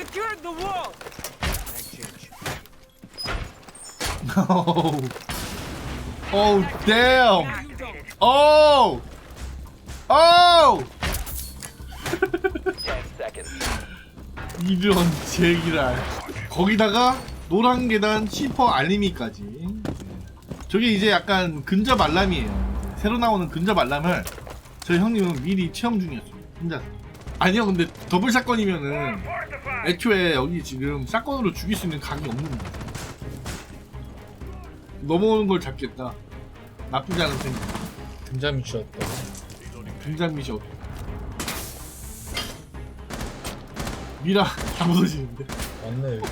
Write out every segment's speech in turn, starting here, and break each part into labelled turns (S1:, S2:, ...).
S1: Secured the wall.
S2: Oh. Oh, damn. Oh. Oh.
S3: 10 seconds.
S2: 이런 제기랄. 거기다가 노란 계단 시퍼 알림이까지. 저게 이제 약간 근접 알람이에요. 새로 나오는 근접 알람을 저희 형님은 미리 체험 중이었어요. 혼자. 아니요, 근데 더블 사건이면은 애초에 여기 지금 사건으로 죽일 수 있는 각이 없는 거야. 넘어오는 걸 잡겠다. 나쁘지 않은 생각.
S4: 등잠이 쥐었다.
S2: 등장 미션. 미라 다 무너지는데.
S4: 맞네. 여기.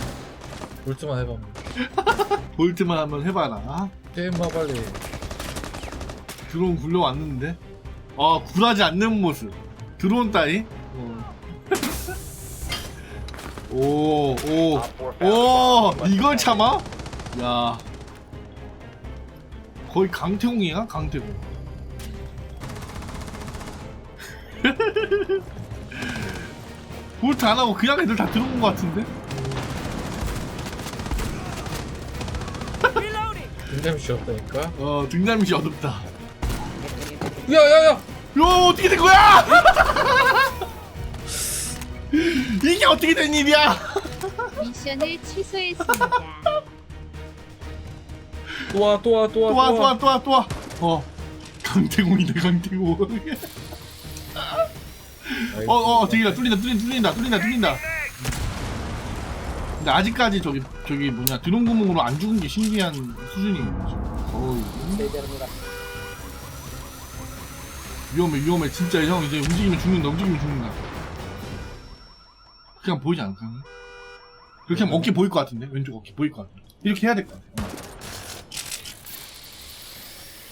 S4: 볼트만 해봐.
S2: 볼트만 한번 해봐라.
S4: 게임마 빨리.
S2: 드론 굴러왔는데. 아 굴하지 않는 모습. 드론 따위. 어. 오, 오, 오, 이걸 참아? 야, 거의 강태공이야, 강태공. 볼트 안 하고 그냥 애들 다 들어온 것 같은데?
S4: 등잠이 쥐었다니까.
S2: 어, 등장이 어둡다.
S4: 야야야.
S2: 야, 어떻게 된 거야? 이게 어떻게 된 일이야?
S5: 미션을 취소했습니다.
S4: 또와 또와 또와
S2: 또 와, 또 와, 또 와, 또 와. 어, 강태공이네, 강태공. 어, 어, 저기다, 뚫린다, 뚫린다, 뚫린다, 뚫린다, 뚫린다. 근데 아직까지 저기, 저기 뭐냐, 드론 구멍으로 안 죽은 게 신기한 수준이에요, 지금. 어우. 위험해, 위험해. 진짜 형, 이제 움직이면 죽는다, 움직이면 죽는다. 그냥 보이지 않을까? 그렇게 하면 어깨 보일 것 같은데? 왼쪽 어깨 보일 것 같아. 이렇게 해야 될 것 같아. 어.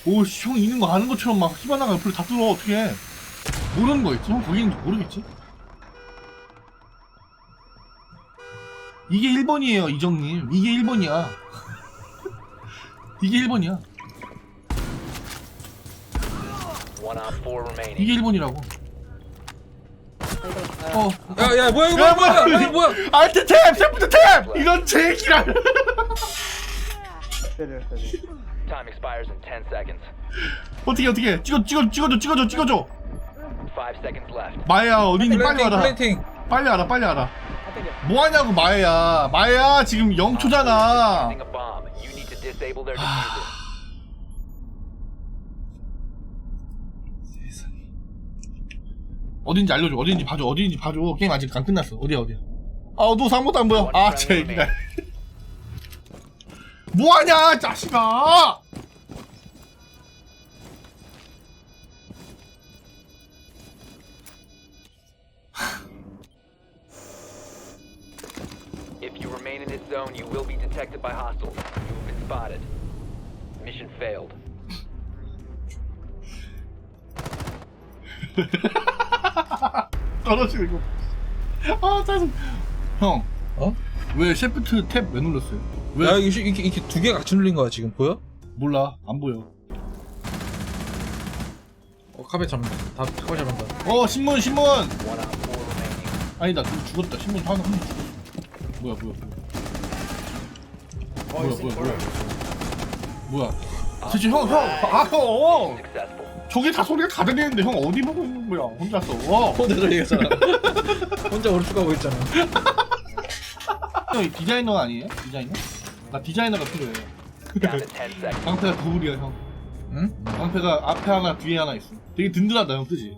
S2: 오, 씨, 형 있는 거 아는 것처럼 막 희바나가 옆으로 다 뚫어, 어떻게 모르는 거 있지? 형 거기 있는지 모르겠지? 이게 1번이에요, 이정님. 이게 1번이야. 이게 1번이야.
S3: One op 4 remaining.
S2: 이게 1번이라고. 어.
S4: 야 야 뭐야 이거
S2: 야,
S4: 뭐야 뭐야 이거 뭐야.
S2: 알트 탭! 셰프트 탭! 이런 제기랄!
S3: Time expires in 10 seconds.
S2: 어떻게, 어떻게. 찍어, 찍어, 찍어줘, 찍어줘, 찍어줘.
S3: 5 seconds left.
S2: 마야, 어딘지 빨리
S4: 플레이팅
S2: 와라. 빨리 알아, 빨리 알아. 뭐 하냐고, 마야. 마야, 지금 0초잖아.
S3: Using a bomb. You need to disable their diffuser.
S2: 어딘지 알려줘. 어딘지 봐줘. 어딘지 봐줘. 게임 아직 안 끝났어. 어디야, 어디야. 아, 어두워서 아무것도 안 보여. 아, 제기랄. 뭐 하냐, 자식아!
S3: If you remain in this zone, you will be detected by hostiles. You have been spotted. Mission failed.
S2: 떨어지는 거. 아, 짜증. 형,
S4: 어?
S2: 왜 셰프트 탭 왜 눌렀어요? 왜?
S4: 야 이게 이렇게 이렇게 두 개가 같이 눌린 거야 지금 보여?
S2: 몰라. 안 보여.
S4: 어 카베 잡는다. 다 카베 잡는다.
S2: 어, 신문, 신문!
S3: One op 4 remaining.
S2: 아니다, 누구 죽었다. 신문 하나, 죽었어. 뭐야, 뭐야, 뭐야. 뭐야, 뭐야, 뭐야. 뭐야. 대체 형, 형, 아, 형! 저기 다 소리가 다 들리는데 형 어디 보고 있는 거야? 혼자서. 어.
S4: 혼자 얘기했잖아. 혼자 오른쪽 가고 있잖아.
S2: 형 디자이너 아니에요? 디자이너? 나 디자이너가 필요해.
S3: Down to 10 seconds.
S2: 방패가 더블이야 형.
S4: 응?
S2: 방패가 앞에 하나 뒤에 하나 있어. 되게 든든하다 형 그지?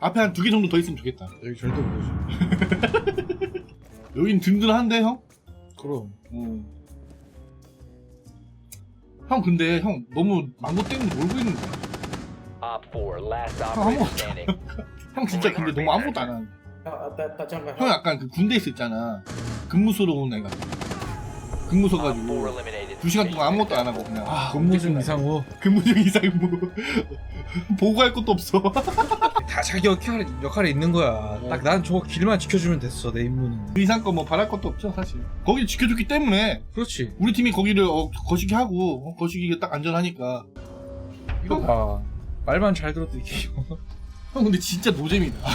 S2: 앞에 한 두 개 정도 더 있으면 좋겠다.
S4: 여기 절대 모르지.
S2: 여긴 든든한데 형?
S4: 그럼.
S2: 어. 형 근데 형 너무 망고 때문에 놀고 있는 거야.
S3: Op 4, last
S2: 형
S3: operator
S2: 아무것도
S3: standing.
S2: 형 진짜 근데 너무 아무것도 안 하는 거야. 형 약간 그 군대에서 있잖아. 근무소로 온 애가. 근무
S3: Op 4
S2: 서가지고
S3: eliminated.
S2: 두 시간 동안 아무것도 안 하고 그냥 아
S4: 근무 중 이상호.
S2: 근무 중 이상 뭐 보고할 것도 없어.
S4: 다 자기 역할이, 역할이 있는 거야. 딱 난 저거 길만 지켜주면 됐어 내 임무는.
S2: 그 이상 거 뭐 바랄 것도 없죠 사실. 거기 지켜줬기 때문에
S4: 그렇지.
S2: 우리 팀이 거기를 어, 거시기 하고 어, 거시기가 딱 안전하니까.
S4: 이거 봐. 말만 잘 들어도 이게.
S2: 형 근데 진짜 노잼이다.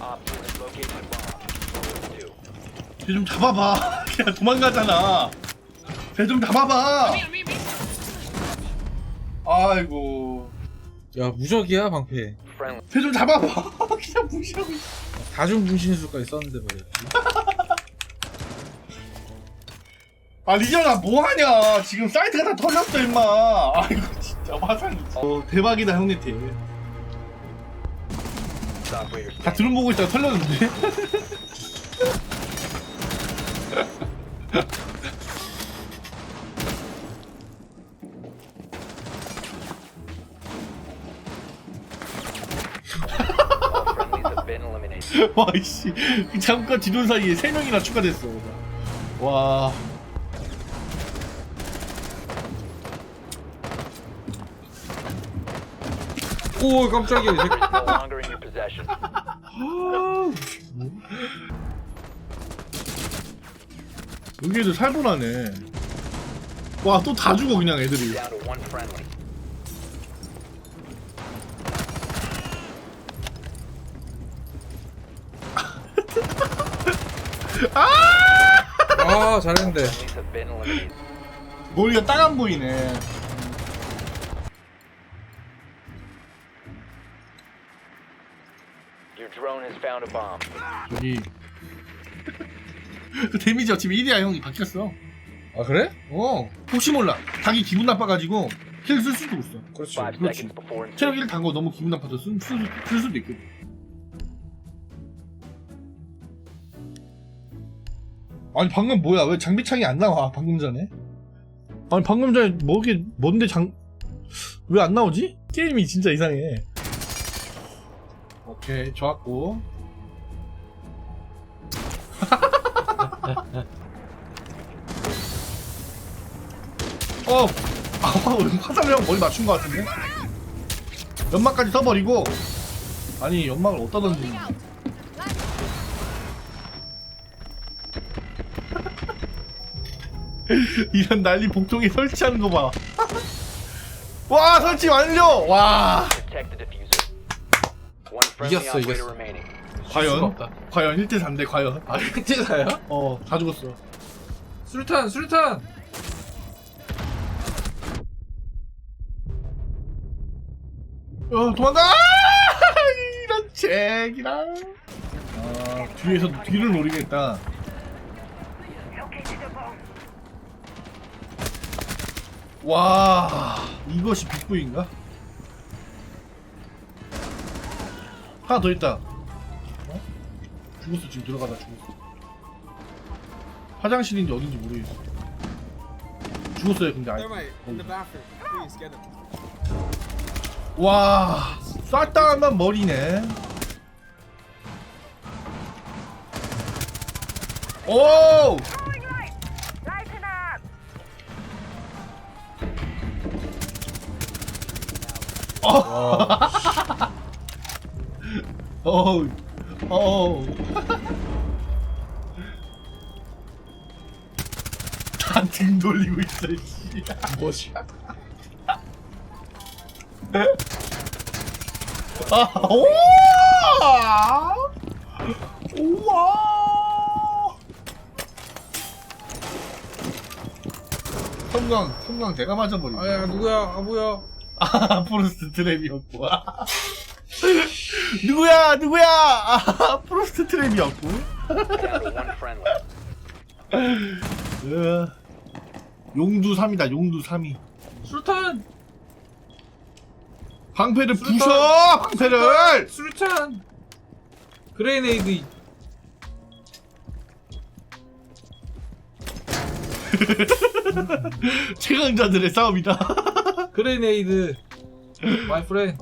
S3: Op 4 has located a bomb. Two.
S2: 쟤 좀 잡아봐. 그냥 도망가잖아. 쟤 좀 잡아봐. 아이고.
S4: 야 무적이야 방패
S3: Friendly.
S2: 쟤 좀 잡아봐. 그냥 무시하고 있어.
S4: 다중 분신술까지 썼는데 말이야
S2: 아 리전아 뭐하냐? 지금 사이트가 다 털렸어 임마. 아이고 진짜 화상이 어 대박이다 형님 팀.
S3: Operators
S2: 다 드론 보고 있다가 털렸는데?
S3: eliminated.
S2: 와이씨. 잠깐 뒤돌 사이에 세 명이나 추가됐어. 와
S4: 오 깜짝이야 이 새끼.
S3: No longer in your possession.
S2: 여기에도 살벌하네 와 또 다 죽어 그냥 애들이
S3: Down to one friendly.
S4: 아 잘했는데
S3: Friendlies have been eliminated.
S2: 머리가 딱 안 보이네
S3: drone has found a bomb.
S2: 그 데미지가 지금 1이야 형이 바뀌었어.
S4: 아 그래?
S2: 어. 혹시 몰라. 자기 기분 나빠가지고 킬 쓸 수도 있어.
S4: 그렇지.
S3: Five
S2: 그렇지.
S3: seconds before
S2: 체력
S3: insertion.
S2: 1 단거 너무 기분 나빠서 쓸, 쓸, 쓸 수도 있거든 아니 방금 뭐야? 왜 장비창이 안 나와 방금 전에? 아니 방금 전에 뭐게 뭔데 장 왜 안 나오지? 게임이 진짜 이상해 오케이 좋았고. 어 아, 화살이랑 머리 맞춘 것 같은데? 연막까지 써버리고. 아니 연막을 어디다 던지는 이런 난리 복통에 설치하는 거 봐. 와 설치 완료! 와
S4: 이겼어, 이겼어. 수가
S2: 과연?
S4: 없다.
S2: 과연 1대 3대 과연?
S4: 아 흑제사야?
S2: 어 다 죽었어.
S4: 수류탄 수류탄!
S2: 어 도망가! 아, 이런 잭이랑 아 뒤에서 뒤를 노리겠다. 와 이것이 빅부인가? 하나 더 있다 어? 죽었어 지금 들어가다 죽었어 화장실인지 어딘지 모르겠어 죽었어요 근데 아예 와, 쐈다 하면 머리네. 오! 어. 어우, 어우. 다등 돌리고 있어, 씨.
S4: 뭐지야
S2: 아, 우와! 우와! 성광, 성광 내가 맞아버리네.
S4: 아야 누구야 아 뭐야
S2: 아, 프로스트 트랩이었고. 누구야, 누구야! 아, 프로스트 트랩이었고. 으, 용두 3이다, 용두 3이.
S4: 수류탄
S2: 방패를
S4: 수류탄!
S2: 부셔! 방패를!
S4: 수류탄 그레이네이드
S2: 최강자들의 싸움이다.
S4: 그레이네이드 마이 프렌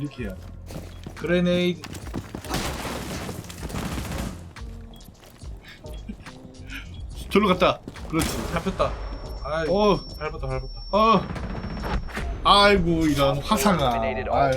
S2: 이렇게 해야 돼.
S4: 그레이네이드
S2: 절로 갔다. 그렇지.
S4: 잡혔다 아이
S2: 어,
S4: 밟았다 밟았다
S2: 어. 아이고, 이런 화상아. 아유.